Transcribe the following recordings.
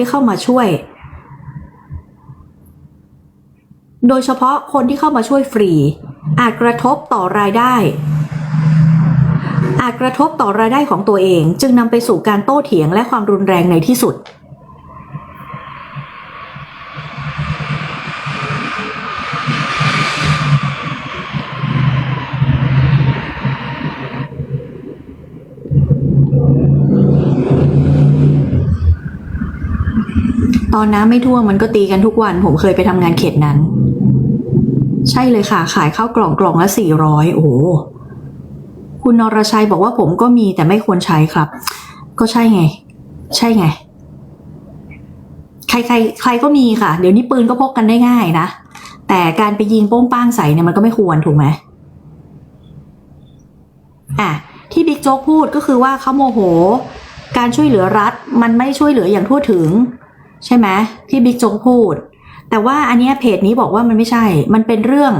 ที่เข้ามาช่วย โดยเฉพาะคนที่เข้ามาช่วยฟรี อาจกระทบต่อรายได้ อาจกระทบต่อรายได้ของตัวเอง จึงนำไปสู่การโต้เถียงและความรุนแรงในที่สุด ตอนน้ำไม่ท่วมมันก็ตีกันทุกวัน ผมเคยไปทำงานเขตนั้น ใช่เลยค่ะ ขายข้าวกล่องกล่องละสี่ร้อยโอ้คุณนรชัยบอกว่าผมก็มีแต่ไม่ควรใช้ครับ ก็ใช่ไง ใช่ไง ใครใครใครก็มีค่ะ เดี๋ยวนี้ปืนก็พกกันได้ง่ายนะ แต่การไปยิงโป้งป้างใส่เนี่ยมันก็ไม่ควรถูกไหมอะที่บิ๊กโจ๊กพูดก็คือว่าเขาโมโห การช่วยเหลือรัฐ มันไม่ช่วยเหลืออย่างทั่วถึง ใช่ไหมที่บิ๊กโจ๊กพูด แต่ว่าอันนี้เพจนี้บอกว่ามันไม่ใช่ มันเป็นเรื่อง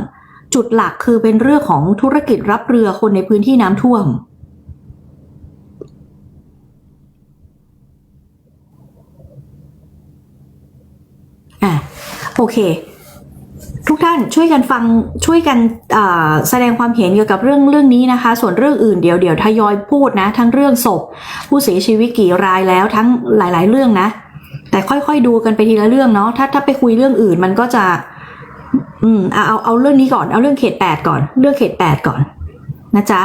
จุดหลักคือเป็นเรื่องของธุรกิจรับเรือคนในพื้นที่น้ำท่วม อะ โอเค ทุกท่านช่วยกันฟังช่วยกันแสดงความเห็นเกี่ยวกับเรื่องเรื่องนี้นะคะ ส่วนเรื่องอื่นเดี๋ยวเดี๋ยวทยอยพูดนะ ทั้งเรื่องศพ ผู้เสียชีวิตกี่รายแล้วทั้งหลาย ๆ เรื่องนะ แต่ค่อยๆดูกันไปทีละเรื่องเนาะถ้าถ้าไปคุยเรื่องอื่นมันก็จะ อืมเอาเอาเอาเรื่องนี้ก่อนเอาเรื่องเขตแปดก่อน เรื่องเขตแปดก่อนนะจ๊ะ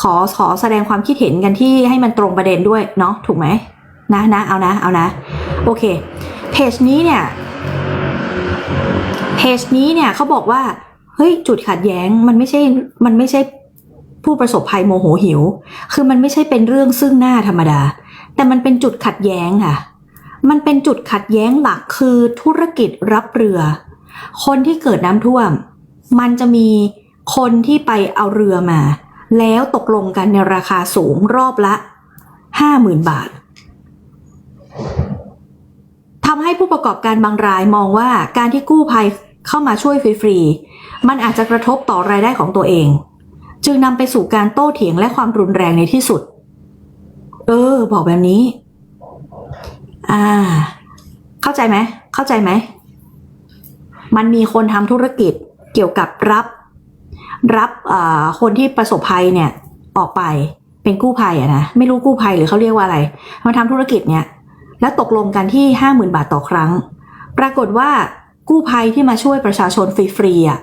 ขอขอแสดงความคิดเห็นกันที่ให้มันตรงประเด็นด้วยเนาะถูกไหมนะนะเอานะเอานะ โอเคเพจนี้เนี่ยเพจนี้เนี่ยเขาบอกว่าเฮ้ยจุดขัดแย้งมันไม่ใช่มันไม่ใช่ผู้ประสบภัยโมโหหิว คือมันไม่ใช่เป็นเรื่องซึ่งหน้าธรรมดา แต่มันเป็นจุดขัดแย้งค่ะ มันเป็นจุดขัดแย้งหลักคือธุรกิจรับเรือ คนที่เกิดน้ำท่วม มันจะมีคนที่ไปเอาเรือมา แล้วตกลงกันในราคาสูงรอบละ50,000บาททำให้ผู้ประกอบการบางรายมองว่าการที่กู้ภัยเข้ามาช่วยฟรีๆ มันอาจจะกระทบต่อรายได้ของตัวเอง จึงนำไปสู่การโต้เถียงและความรุนแรงในที่สุด เออ บอกแบบนี้ อ่า เข้าใจไหม เข้าใจไหม มันมีคนทำธุรกิจเกี่ยวกับรับ รับคนที่ประสบภัยเนี่ย ออกไปเป็นกู้ภัยอะนะ ไม่รู้กู้ภัยหรือเขาเรียกว่าอะไร มาทำธุรกิจเนี่ย แล้วตกลงกันที่ห้าหมื่นบาทต่อครั้ง ปรากฏว่ากู้ภัยที่มาช่วยประชาชนฟรีๆอะ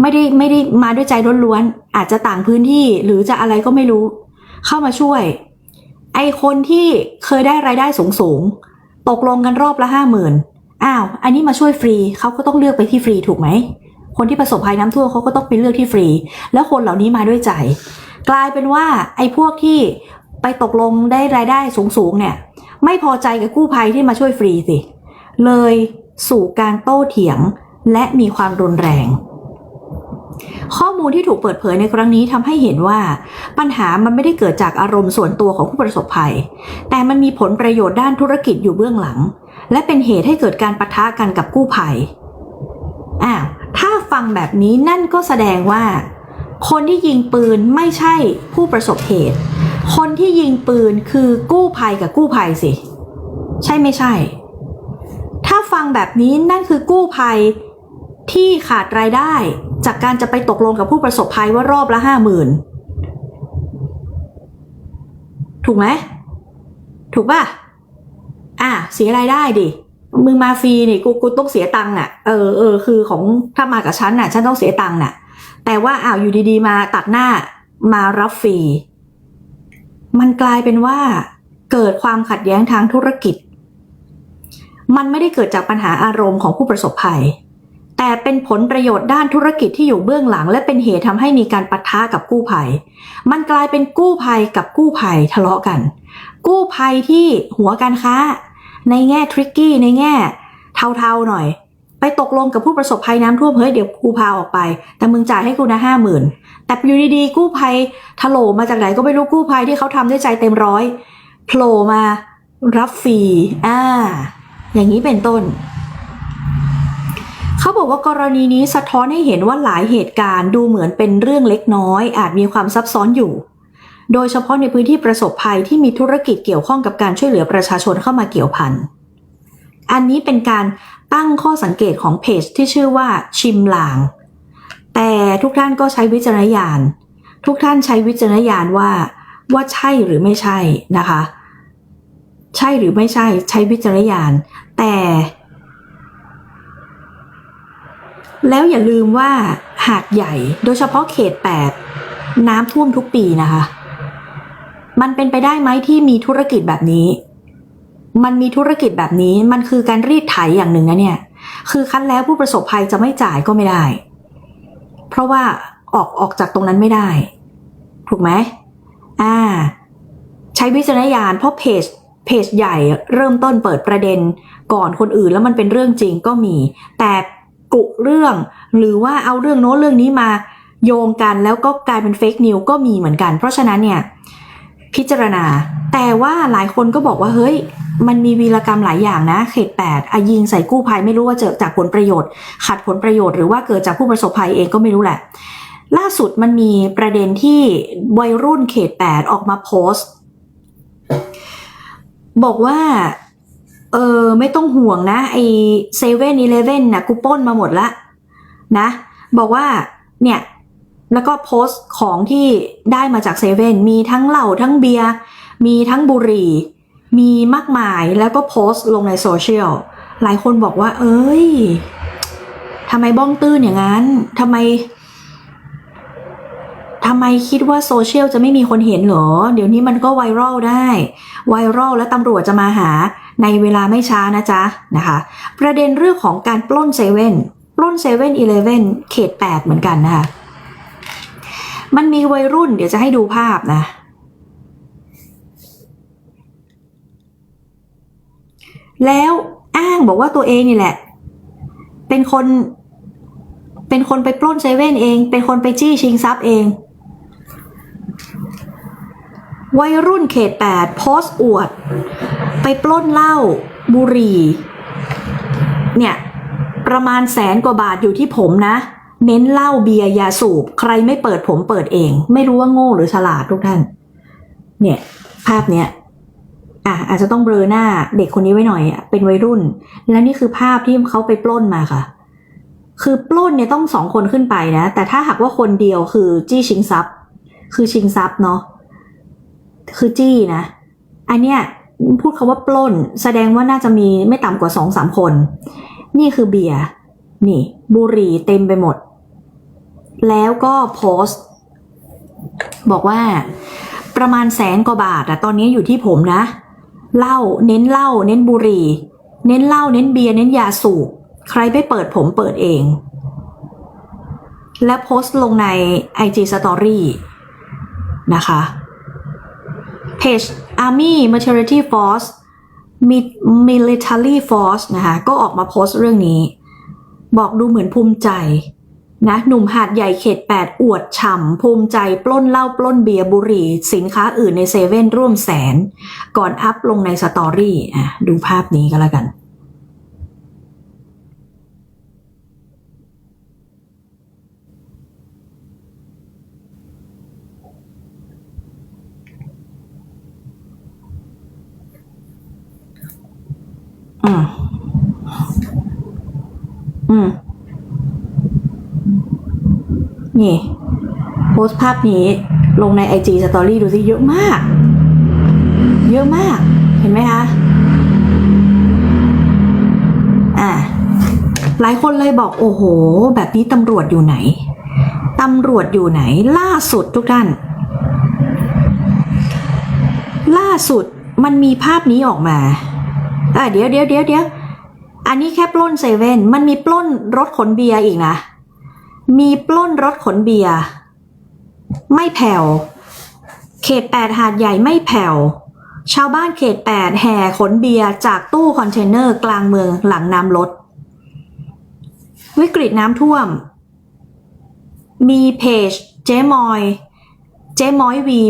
ไม่ได้ไม่ได้มาด้วยใจล้วนๆอาจจะต่างพื้นที่หรือจะอะไรก็ไม่รู้ เข้ามาช่วย ไอคนที่เคยได้รายได้สูงๆตกลงกันรอบละห้าหมื่นอ้าว อันนี้มาช่วยฟรีเขาก็ต้องเลือกไปที่ฟรีถูกไหม คนที่ประสบภัยน้ำท่วมเขาก็ต้องไปเลือกที่ฟรี แล้วคนเหล่านี้มาด้วยใจ กลายเป็นว่าไอ้พวกที่ไปตกลงได้รายได้สูงๆเนี่ย ไม่พอใจกับกู้ภัยที่มาช่วยฟรีสิ เลยสู่การโต้เถียงและมีความรุนแรง ข้อมูลที่ถูกเปิดเผยในครั้งนี้ทำให้เห็นว่า ปัญหามันไม่ได้เกิดจากอารมณ์ส่วนตัวของผู้ประสบภัย แต่มันมีผลประโยชน์ด้านธุรกิจอยู่เบื้องหลัง และเป็นเหตุให้เกิดการปะทะกันกับกู้ภัยอ้าวถ้าฟังแบบนี้นั่นก็แสดงว่า คนที่ยิงปืนไม่ใช่ผู้ประสบเหตุ คนที่ยิงปืนคือกู้ภัยกับกู้ภัยสิ ใช่ไม่ใช่ ถ้าฟังแบบนี้นั่นคือกู้ภัย ที่ขาดรายได้จากการจะไปตกลงกับผู้ประสบภัยว่ารอบละห้าหมื่นถูกไหมถูกป่ะอะเสียรายได้ดิมึงมาฟรีนี่กูกูต้องเสียตังค์อะเออเออคือของถ้ามากับฉันน่ะ ฉันต้องเสียตังค์น่ะ แต่ว่าอ้าวอยู่ดีๆ มาตัดหน้ามารับฟรีมันกลายเป็นว่าเกิดความขัดแย้งทางธุรกิจ มันไม่ได้เกิดจากปัญหาอารมณ์ของผู้ประสบภัย แต่เป็นผลประโยชน์ด้านธุรกิจที่อยู่เบื้องหลัง และเป็นเหตุทำให้มีการปะทะกับกู้ภัย มันกลายเป็นกู้ภัยกับกู้ภัยทะเลาะกัน กู้ภัยที่หัวการค้า ในแง่ทริกกี้ในแง่เทาๆหน่อย ไปตกลงกับผู้ประสบภัยน้ำท่วมเฮ้ยเดี๋ยวกูพาออกไป แต่มึงจ่ายให้กูนะห้าหมื่นแต่อยู่ดีๆกู้ภัยถล่มมาจากไหนก็ไม่รู้กู้ภัยที่เขาทำด้วยใจเต็มร้อยโผล่มารับฟรีอ่าอย่างนี้เป็นต้น เขาบอกว่ากรณีนี้สะท้อนให้เห็นว่าหลายเหตุการณ์ดูเหมือนเป็นเรื่องเล็กน้อย อาจมีความซับซ้อนอยู่ โดยเฉพาะในพื้นที่ประสบภัยที่มีธุรกิจเกี่ยวข้องกับการช่วยเหลือประชาชนเข้ามาเกี่ยวพัน อันนี้เป็นการตั้งข้อสังเกตของเพจที่ชื่อว่าชิมลาง แต่ทุกท่านก็ใช้วิจารณญาณ ทุกท่านใช้วิจารณญาณว่า ว่าใช่หรือไม่ใช่นะคะ ใช่หรือไม่ใช่ใช้วิจารณญาณ แต่ แล้วอย่าลืมว่าหาดใหญ่โดยเฉพาะเขต 8 น้ำท่วมทุกปีนะคะ มันเป็นไปได้ไหมที่มีธุรกิจแบบนี้ มันมีธุรกิจแบบนี้ มันคือการรีดไถอย่างหนึ่งนะเนี่ย คือคั้นแล้วผู้ประสบภัยจะไม่จ่ายก็ไม่ได้ เพราะว่าออกออกจากตรงนั้นไม่ได้ ถูกไหมอ่า ใช้วิจารณญาณเพราะเพจเพจใหญ่เริ่มต้นเปิดประเด็นก่อนคนอื่นแล้วมันเป็นเรื่องจริงก็มี แต่ กุเรื่อง หรือว่าเอาเรื่องโน้นเรื่องนี้มาโยงกันแล้วก็กลายเป็นเฟกนิวก็มีเหมือนกัน เพราะฉะนั้นเนี่ยพิจารณา แต่ว่าหลายคนก็บอกว่าเฮ้ย มันมีวีรกรรมหลายอย่างนะ เขตแปดอายิงใส่กู้ภัยไม่รู้ว่าเจอจากผลประโยชน์ ขัดผลประโยชน์หรือว่าเกิดจากผู้ประสบภัยเองก็ไม่รู้แหละ ล่าสุดมันมีประเด็นที่วัยรุ่นเขตแปดออกมาโพสต์ บอกว่า เออ ไม่ต้องห่วงนะไอเซเว่นอีเลเว่นนะกูป้นมาหมดละนะ บอกว่าเนี่ยแล้วก็โพสต์ของที่ได้มาจากเซเว่นมีทั้งเหล้าทั้งเบียร์มีทั้งบุหรี่ มีมากมายแล้วก็โพสต์ลงในโซเชียลหลายคนบอกว่า เอ้ยทำไมบ้องตื้นอย่างนั้นทำไมทำไมคิดว่าโซเชียลจะไม่มีคนเห็นเหรอ เดี๋ยวนี้มันก็ไวรัลได้ ไวรัลแล้วตำรวจจะมาหา ในเวลาไม่ช้านะจ๊ะนะคะ ประเด็นเรื่องของการปล้นเซเว่นปล้นเซเว่นอีเลเว่นเขตแปดเหมือนกันนะคะ มันมีวัยรุ่นเดี๋ยวจะให้ดูภาพนะ แล้วอ้างบอกว่าตัวเองนี่แหละ เป็นคน เป็นคนไปปล้นเซเว่นเอง เป็นคนไปจี้ชิงทรัพย์เองวัยรุ่นเขตแปดโพสต์อวด ปปล้นเหล้าบุหรี่ เนี่ย ประมาณแสนกว่าบาทอยู่ที่ผมนะ เน้นเหล้าเบียร์ยาสูบ ใครไม่เปิดผมเปิดเอง ไม่รู้ว่าโง่หรือฉลาดทุกท่าน เนี่ย ภาพเนี้ยอะอาจจะต้องเบลอหน้าเด็กคนนี้ไว้หน่อยอะเป็นวัยรุ่น แล้วนี่คือภาพที่เขาไปปล้นมาค่ะ คือปล้นเนี่ยต้องสองคนขึ้นไปนะ แต่ถ้าหากว่าคนเดียวคือจี้ชิงทรัพย์ คือชิงทรัพย์เนาะคือจี้นะ อันเนี้ย พูดคาว่าปล้น แสดงว่าน่าจะมีไม่ต่ำกว่าสองสามคน นี่คือเบียร์นี่ บุหรี่เต็มไปหมด แล้วก็โพสต์บอกว่าประมาณแสนกว่าบาทอะตอนนี้อยู่ที่ผมนะเหล้าเน้นเหล้าเน้นบุหรี่ เน้นเหล้าเน้นเบียร์เน้นยาสูบใครไม่เปิดผมเปิดเอง และโพสต์ลงใน IG Story นะคะ เพจ Army Maturity Force Mi- Military Force นะคะก็ออกมาโพสต์เรื่องนี้ บอกดูเหมือนภูมิใจนะหนุ่มหาดใหญ่เขต 8 อวดฉ่ำ ภูมิใจปล้นเหล้าปล้นเบียร์บุหรี่ สินค้าอื่นในเซเว่นร่วมแสน ก่อนอัพลงในสตอรี่อะดูภาพนี้ก็แล้วกัน อืมอืมนี่ โพสต์ภาพนี้ลงใน IG Story ดูสิเยอะมาก เยอะมาก เห็นไหมคะ อ่า หลายคนเลยบอกโอ้โห แบบนี้ตำรวจอยู่ไหน ตำรวจอยู่ไหน ล่าสุดทุกท่าน ล่าสุดมันมีภาพนี้ออกมา อะเดี๋ยวเดี๋ยวเดี๋ยวเดี๋ยวอันนี้แค่ปล้นเซเว่นมันมีปล้นรถขนเบียร์อีกนะ มีปล้นรถขนเบียร์ไม่แผ่ว เขตแปดหาดใหญ่ไม่แผ่ว ชาวบ้านเขตแปดแห่ขนเบียร์จากตู้คอนเทนเนอร์กลางเมืองหลังน้ำลด วิกฤตน้ำท่วม มีเพจเจ๊มอย เจ๊มอยวี